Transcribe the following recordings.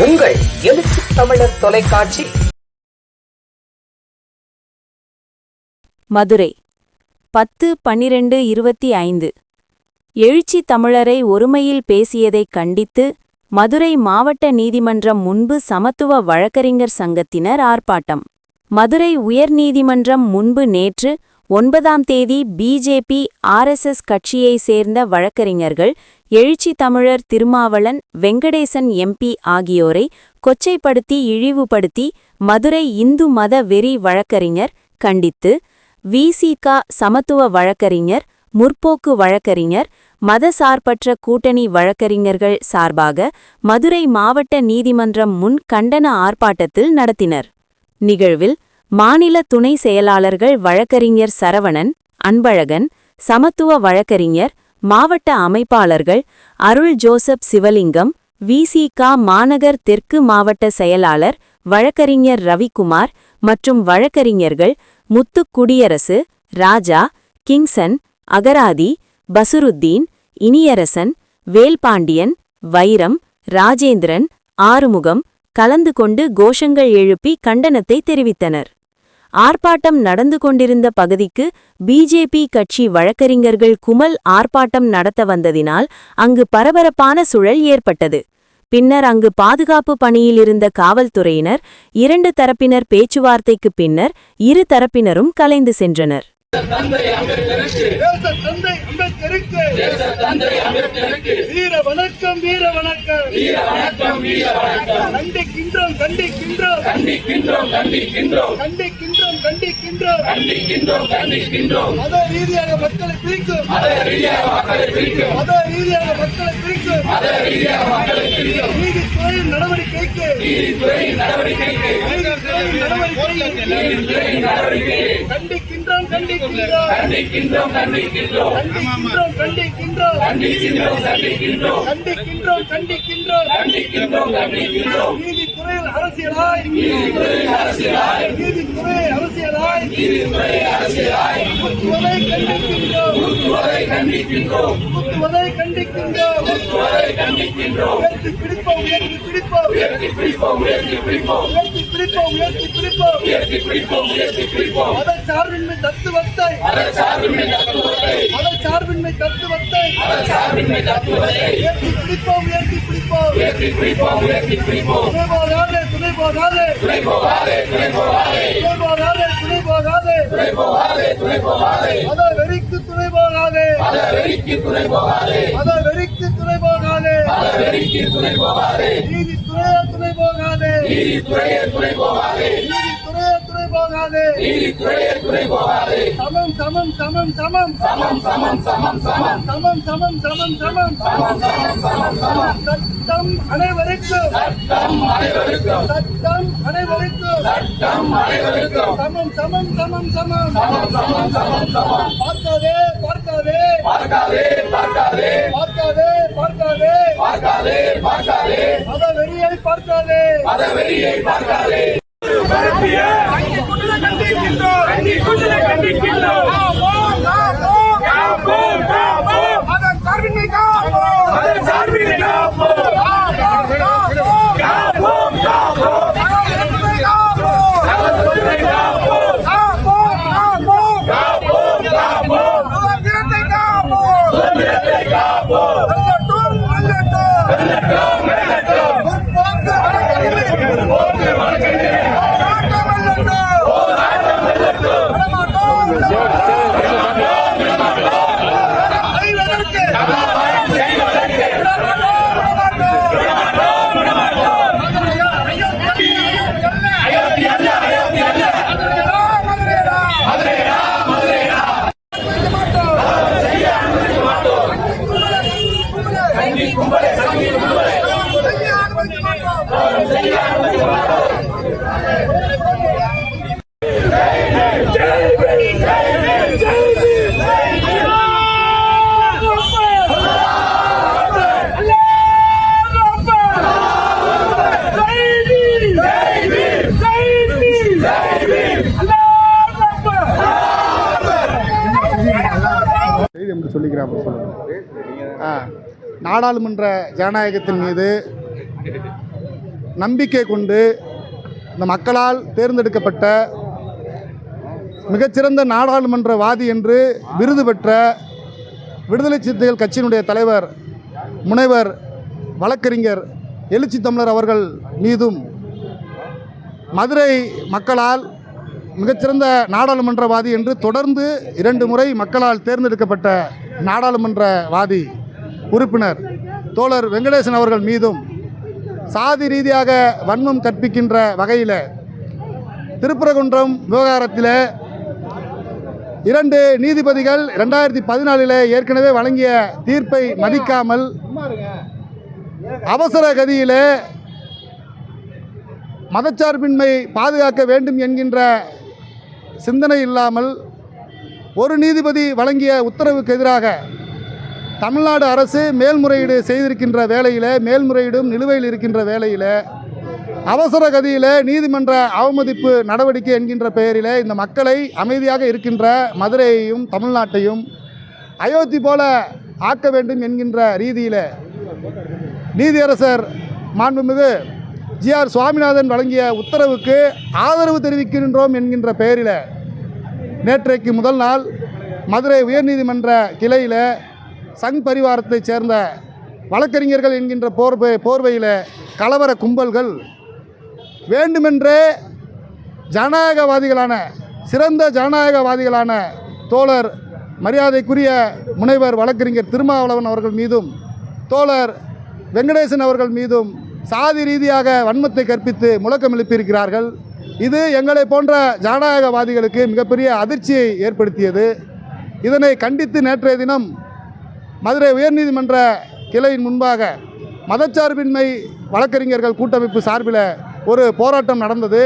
உங்கள் எழுச்சி தமிழர் தொலைக்காட்சி. மதுரை பத்து பன்னிரண்டு இருபத்தி ஐந்து. எழுச்சி தமிழரை ஒருமையில் பேசியதைக் கண்டித்து மதுரை மாவட்ட நீதிமன்றம் முன்பு சமத்துவ வழக்கறிஞர் சங்கத்தினர் ஆர்ப்பாட்டம். மதுரை உயர்நீதிமன்றம் முன்பு நேற்று ஒன்பதாம் தேதி பிஜேபி ஆர்எஸ்எஸ் கட்சியைச் சேர்ந்த வழக்கறிஞர்கள் எழுச்சி தமிழர் திருமாவளன் வெங்கடேசன் எம்பி ஆகியோரை கொச்சைப்படுத்தி இழிவுபடுத்தி மதுரை இந்து மத வெறி வழக்கறிஞர் கண்டித்து விசிக சமத்துவ வழக்கறிஞர் முற்போக்கு வழக்கறிஞர் மதசார்பற்ற கூட்டணி வழக்கறிஞர்கள் சார்பாக மதுரை மாவட்ட நீதிமன்றம் முன் கண்டன ஆர்ப்பாட்டத்தில் நடத்தினர். நிகழ்வில் மாநில துணை செயலாளர்கள் வழக்கறிஞர் சரவணன் அன்பழகன் சமத்துவ வழக்கறிஞர் மாவட்ட அமைப்பாளர்கள் அருள் ஜோசப் சிவலிங்கம் விசிகா மாநகர் தெற்கு மாவட்ட செயலாளர் வழக்கறிஞர் ரவிக்குமார் மற்றும் வழக்கறிஞர்கள் முத்து குடியரசு ராஜா கிங்சன் அகராதி பசுருத்தீன் இனியரசன் வேல்பாண்டியன் வைரம் ராஜேந்திரன் ஆறுமுகம் கலந்து கொண்டு கோஷங்கள் எழுப்பி கண்டனத்தை தெரிவித்தனர். ஆர்ப்பாட்டம் நடந்து கொண்டிருந்த பகுதிக்கு பிஜேபி கட்சி வழக்கறிஞர்கள் குமல் ஆர்ப்பாட்டம் நடத்த வந்ததினால் அங்கு பரபரப்பான சூழல் ஏற்பட்டது. பின்னர் அங்கு பாதுகாப்பு பணியில் இருந்த காவல்துறையினர் இரண்டு தரப்பினர் பேச்சுவார்த்தைக்குப் பின்னர் இரு தரப்பினரும் கலைந்து சென்றனர். வீர வணக்கம் வீர வணக்கம் வீர வணக்கம் வீர வணக்கம் கண்டிக்கின்றோம் கண்டிக்கின்றோம். கண்டிக்கின்றோம் கண்டிக்கின்றோம். கண்டிக்கின்றோம். கண்டிக்கின்றோம். கண்டிக்கின்றோம் கண்டிக்கின்றோம். மத ரீதியாக மக்களை பிரிக்கும். மத ரீதியாக மக்களை பிரிக்கும். மத ரீதியாக மக்களை பிரிக்கும். மத ரீதியாக மக்களை பிரிக்கும். நீதித்துறையின் நடவடிக்கைக்கு. நீதித்துறையின் நடவடிக்கைக்கு. நீதித்துறையின் நடவடிக்கைக்கு. நீதித்துறையின் நடவடிக்கைக்கு. கண்டிக்கின்றோம். கண்டிக்கின்றோம். கண்டிக்கின்றோம் கண்டிக்கின்றோம். கண்டிக்கின்றோம் கண்டிக்கின்றோம். கண்டிக்கின்றோம் கண்டிக்கின்றோம். கண்டிக்கின்றோம் கண்டிக்கின்றோம். கண்டிக்கின்றோம் நீதித்துறையில் அரசியலாய். நீதித்துறையில் அரசியலாய். நீதித்துறை அரசியலாய். நீதித்துறை அரசியலாய். கண்டிக்கின்றோம். முத்துவதை கண்டிக்கின்றோம். முத்துவதை கண்டிக்கின்றோம். முத்துவதை கண்டிக்கின்றோம். உயர்த்தி பிடிப்போம் உயர்த்தி பிடிப்போம். உயர்த்தி பிடிப்போம் உயர்த்தி பிடிப்போம். உயர்த்தி பிடிப்போம் உயர்த்தி பிடிப்போம். உயர்த்தி பிடிப்போம் உயர்த்தி பிடிப்போம். மத சார்பின்மை தத்துவத்தை. மத சார்பின்மை தத்துவத்தை. மத சார்பின்மை தத்துவத்தை. மத சார்பின்மை தத்துவத்தை. உயர்த்தி பிடிப்போம் உயர்த்தி பிடிப்போம். உயர்த்தி பிடிப்போம் உயர்த்தி பிடிப்போம். துணை போகாதே துணை போகாதே. துணை போகாதே துணை போகாதே. துணை போகாதே துணை போகாதே. துணை போகாதே துணை போகாதே மத வெறிக்கு துணை போகாதே மத வெறிக்கு துணை போகாதே மத வெறிக்கு துணை போகாதே மத வெறிக்கு துணை போகாதே நீதித்துறையே துணை போகாதே நீதித்துறையே துணை போகாதே போகாதே. நீதித்துறையே துணை போகாதே சமம் சமம் சமம் சமம். சமம் சமம் சமம் சமம். சமம் சமம் சமம் சமம் சமம் சமம் சமம் சமம் சட்டம் அனைவருக்கும் சட்டம் அனைவருக்கும் சட்டம் அனைவருக்கும் சட்டம் அனைவருக்கும் சமம் சமம் சமம் சமம். சமம் சமம் சமம் சமம் பார்க்காதே பார்க்காதே. பார்க்காதே பார்க்காதே. பார்க்காதே பார்க்காதே. பார்க்காதே பார்க்காதே. மத வெறியை பார்க்காதே மத வெறியை பார்க்காதே. நாடாளுமன்ற ஜனநாயகத்தின் மீது நம்பிக்கை கொண்டு இந்த மக்களால் தேர்ந்தெடுக்கப்பட்ட மிகச்சிறந்த நாடாளுமன்றவாதி என்று விருது பெற்ற விடுதலை சிறுத்தைகள் கட்சியினுடைய தலைவர் முனைவர் வழக்கறிஞர் எழுச்சி தமிழர் அவர்கள் மீதும் மதுரை மக்களால் மிகச்சிறந்த நாடாளுமன்றவாதி என்று தொடர்ந்து இரண்டு முறை மக்களால் தேர்ந்தெடுக்கப்பட்ட நாடாளுமன்றவாதி உறுப்பினர் தோழர் வெங்கடேசன் அவர்கள் மீதும் சாதி ரீதியாக வன்மம் கற்பிக்கின்ற வகையில் திருப்பரங்குன்றம் விவகாரத்தில் இரண்டு நீதிபதிகள் ரெண்டாயிரத்தி பதினாலில் ஏற்கனவே வழங்கிய தீர்ப்பை மதிக்காமல் அவசர கதியில் மதச்சார்பின்மை பாதுகாக்க வேண்டும் என்கின்ற சிந்தனை இல்லாமல் ஒரு நீதிபதி வழங்கிய உத்தரவுக்கு எதிராக தமிழ்நாடு அரசு மேல்முறையீடு செய்திருக்கின்ற வேளையில் மேல்முறையீடும் நிலுவையில் இருக்கின்ற வேளையில் அவசர கதியில் நீதிமன்ற அவமதிப்பு நடவடிக்கை என்கின்ற பெயரில் இந்த மக்களை அமைதியாக இருக்கின்ற மதுரையையும் தமிழ்நாட்டையும் அயோத்தி போல ஆக்க வேண்டும் என்கின்ற ரீதியில் நீதியரசர் மாண்புமிகு ஜிஆர் சுவாமிநாதன் வழங்கிய உத்தரவுக்கு ஆதரவு தெரிவிக்கின்றோம் என்கின்ற பெயரில் நேற்றைக்கு முதல் நாள் மதுரை உயர்நீதிமன்ற கிளையில் சங் பரிவாரத்தைச் சேர்ந்த வழக்கறிஞர்கள் என்கின்ற போர்வை போர்வையில் கலவர கும்பல்கள் வேண்டுமென்றே ஜனநாயகவாதிகளான சிறந்த ஜனநாயகவாதிகளான தோழர் மரியாதைக்குரிய முனைவர் வழக்கறிஞர் திருமாவளவன் அவர்கள் மீதும் தோழர் வெங்கடேசன் அவர்கள் மீதும் சாதி ரீதியாக வன்மத்தை கற்பித்து முழக்கம் எழுப்பியிருக்கிறார்கள். இது எங்களை போன்ற ஜனநாயகவாதிகளுக்கு மிகப்பெரிய அதிர்ச்சியை ஏற்படுத்தியது. இதனை கண்டித்து நேற்றைய தினம் மதுரை உயர்நீதிமன்ற கிளையின் முன்பாக மதச்சார்பின்மை வழக்கறிஞர்கள் கூட்டமைப்பு சார்பில் ஒரு போராட்டம் நடந்தது.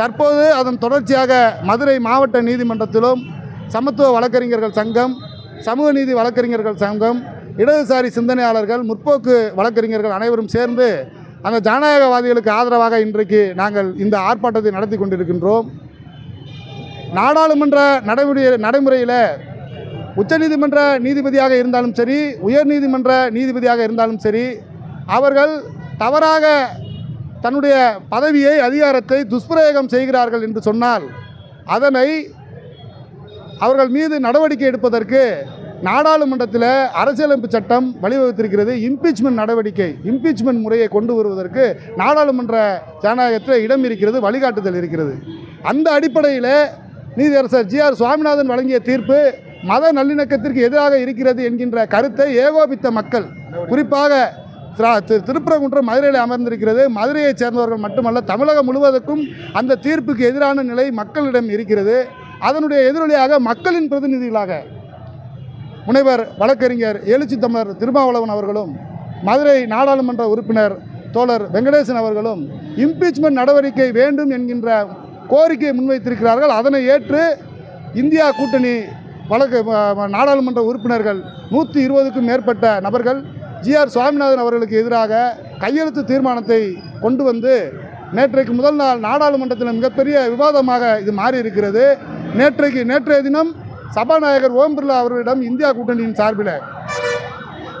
தற்போது அதன் தொடர்ச்சியாக மதுரை மாவட்ட நீதிமன்றத்திலும் சமத்துவ வழக்கறிஞர்கள் சங்கம் சமூக நீதி வழக்கறிஞர்கள் சங்கம் இடதுசாரி சிந்தனையாளர்கள் முற்போக்கு வழக்கறிஞர்கள் அனைவரும் சேர்ந்து அந்த ஜனநாயகவாதிகளுக்கு ஆதரவாக இன்றைக்கு நாங்கள் இந்த ஆர்ப்பாட்டத்தை நடத்தி கொண்டிருக்கின்றோம். நாடாளுமன்ற நடைமுறை நடைமுறையில் உச்சநீதிமன்ற நீதிபதியாக இருந்தாலும் சரி உயர்நீதிமன்ற நீதிபதியாக இருந்தாலும் சரி அவர்கள் தவறாக தன்னுடைய பதவியை அதிகாரத்தை துஷ்பிரயோகம் செய்கிறார்கள் என்று சொன்னால் அதனை அவர்கள் மீது நடவடிக்கை எடுப்பதற்கு நாடாளுமன்றத்தில் அரசியலமைப்பு சட்டம் வழிவகுத்திருக்கிறது. இம்பீச்மெண்ட் நடவடிக்கை இம்பீச்மெண்ட் முறையை கொண்டு வருவதற்கு நாடாளுமன்ற ஜனநாயகத்தில் இடம் இருக்கிறது வழிகாட்டுதல் இருக்கிறது. அந்த அடிப்படையில் நீதியரசர் ஜிஆர் சுவாமிநாதன் வழங்கிய தீர்ப்பு மத நல்லிணக்கத்திற்கு எதிராக இருக்கிறது என்கின்ற கருத்தை ஏகோபித்த மக்கள் குறிப்பாக திரு- திருப்பரங்குன்றம் மதுரையில் அமர்ந்திருக்கிறது. மதுரையைச் சேர்ந்தவர்கள் மட்டுமல்ல தமிழகம் முழுவதற்கும் அந்த தீர்ப்புக்கு எதிரான நிலை மக்களிடம் இருக்கிறது. அதனுடைய எதிரொலியாக மக்களின் பிரதிநிதிகளாக முனைவர் வழக்கறிஞர் எழுச்சி தமிழர் திருமாவளவன் அவர்களும் மதுரை நாடாளுமன்ற உறுப்பினர் தோழர் வெங்கடேசன் அவர்களும் இம்பீச்மெண்ட் நடவடிக்கை வேண்டும் என்கின்ற கோரிக்கையை முன்வைத்திருக்கிறார்கள். அதனை ஏற்று இந்தியா கூட்டணி வழக்கு நாடாளுமன்ற உறுப்பினர்கள் நூற்றி இருபதுக்கும் மேற்பட்ட நபர்கள் ஜிஆர் சுவாமிநாதன் அவர்களுக்கு எதிராக கையெழுத்து தீர்மானத்தை கொண்டு வந்து நேற்றைக்கு முதல் நாள் நாடாளுமன்றத்தில் மிகப்பெரிய விவாதமாக இது மாறி இருக்கிறது நேற்றைக்கு நேற்றைய தினம் சபாநாயகர் ஓம் பிர்லா அவர்களிடம் இந்தியா கூட்டணியின் சார்பில்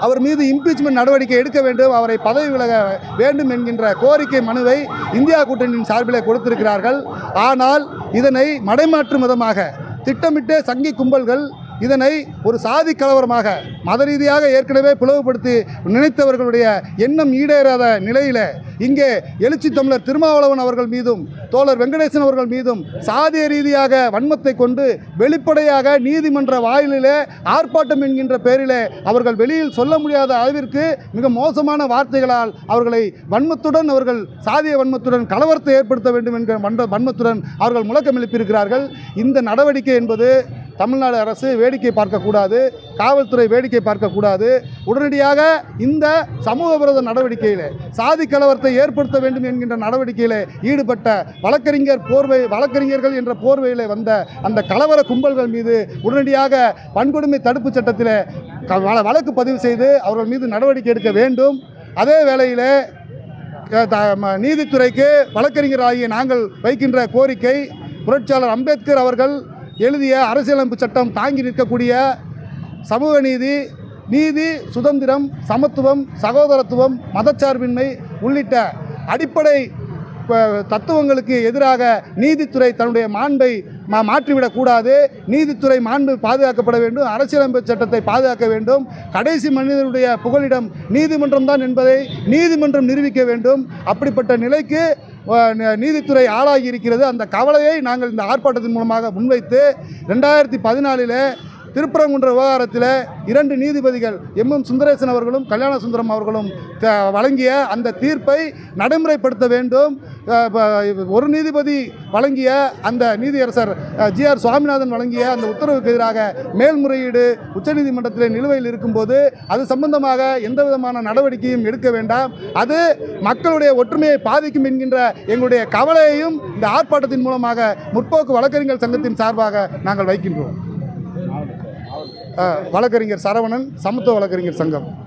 அவர் மீது இம்பீச்மெண்ட் நடவடிக்கை எடுக்க வேண்டும் அவரை பதவி விலக வேண்டும் என்கின்ற கோரிக்கை மனுவை இந்தியா கூட்டணியின் சார்பில் கொடுத்திருக்கிறார்கள். ஆனால் இதனை மடைமாற்றும் விதமாக திட்டமிட்டே சங்கி கும்பல்கள் இதனை ஒரு சாதி கலவரமாக மத ரீதியாக ஏற்கனவே பிளவுபடுத்தி நினைத்தவர்களுடைய எண்ணம் ஈடேறாத நிலையில் இங்கே எழுச்சி தமிழர் திருமாவளவன் அவர்கள் மீதும் தோழர் வெங்கடேசன் அவர்கள் மீதும் சாதிய ரீதியாக வன்மத்தை கொண்டு வெளிப்படையாக நீதிமன்ற வாயிலே ஆர்ப்பாட்டம் என்கின்ற பெயரிலே அவர்கள் வெளியில் சொல்ல முடியாத அளவிற்கு மிக மோசமான வார்த்தைகளால் அவர்களை வன்மத்துடன் அவர்கள் சாதிய வன்மத்துடன் கலவரத்தை ஏற்படுத்த வேண்டும் என்கிற வன்ற வன்மத்துடன் அவர்கள் முழக்கம் எழுப்பியிருக்கிறார்கள் இந்த நடவடிக்கை என்பது தமிழ்நாடு அரசு வேடிக்கை பார்க்கக்கூடாது காவல்துறை வேடிக்கை பார்க்கக்கூடாது. உடனடியாக இந்த சமூக விரோத நடவடிக்கையில் சாதி கலவரத்தை ஏற்படுத்த வேண்டும் என்கின்ற நடவடிக்கையில் ஈடுபட்ட வழக்கறிஞர் போர்வை வழக்கறிஞர்கள் என்ற போர்வையில் வந்த அந்த கலவர கும்பல்கள் மீது உடனடியாக வன்கொடுமை தடுப்பு சட்டத்தில் வழக்கு பதிவு செய்து அவர்கள் மீது நடவடிக்கை எடுக்க வேண்டும். அதே வேளையில் நீதித்துறைக்கு த- ஆகிய நீதித்துறைக்கு நாங்கள் வைக்கின்ற கோரிக்கை புரட்சியாளர் அம்பேத்கர் அவர்கள் எழுதிய அரசியலமைப்பு சட்டம் தாங்கி நிற்கக்கூடிய சமூக நீதி நீதி சுதந்திரம் சமத்துவம் சகோதரத்துவம் மதச்சார்பின்மை உள்ளிட்ட அடிப்படை தத்துவங்களுக்கு எதிராக நீதித்துறை தன்னுடைய மாண்பை மா மாற்றிவிடக்கூடாது நீதித்துறை மாண்பு பாதுகாக்கப்பட வேண்டும். அரசியலமைப்பு சட்டத்தை பாதுகாக்க வேண்டும். கடைசி மனிதனுடைய புகலிடம் நீதிமன்றம் தான் என்பதை நீதிமன்றம் நிரூபிக்க வேண்டும். அப்படிப்பட்ட நிலைக்கு நீதித்துறை ஆளாகி இருக்கிறது. அந்த கவலையை நாங்கள் இந்த ஆர்ப்பாட்டத்தின் மூலமாக முன்வைத்து ரெண்டாயிரத்தி பதினாலில் திருப்பரங்குன்ற விவகாரத்தில் இரண்டு நீதிபதிகள் எம் எம் சுந்தரேசன் அவர்களும் கல்யாண சுந்தரம் அவர்களும் வழங்கிய அந்த தீர்ப்பை நடைமுறைப்படுத்த வேண்டும். ஒரு நீதிபதி வழங்கிய அந்த நீதியரசர் ஜி ஆர் சுவாமிநாதன் வழங்கிய அந்த உத்தரவுக்கு எதிராக மேல்முறையீடு உச்சநீதிமன்றத்தில் நிலுவையில் இருக்கும்போது அது சம்பந்தமாக எந்த விதமான நடவடிக்கையும் எடுக்க வேண்டாம். அது மக்களுடைய ஒற்றுமையை பாதிக்கும் என்கின்ற எங்களுடைய கவலையையும் இந்த ஆர்ப்பாட்டத்தின் மூலமாக முற்போக்கு வழக்கறிஞர் சங்கத்தின் சார்பாக நாங்கள் வைக்கின்றோம். வழக்கறிஞர் சரவணன் சமத்துவ வழக்கறிஞர் சங்கம்.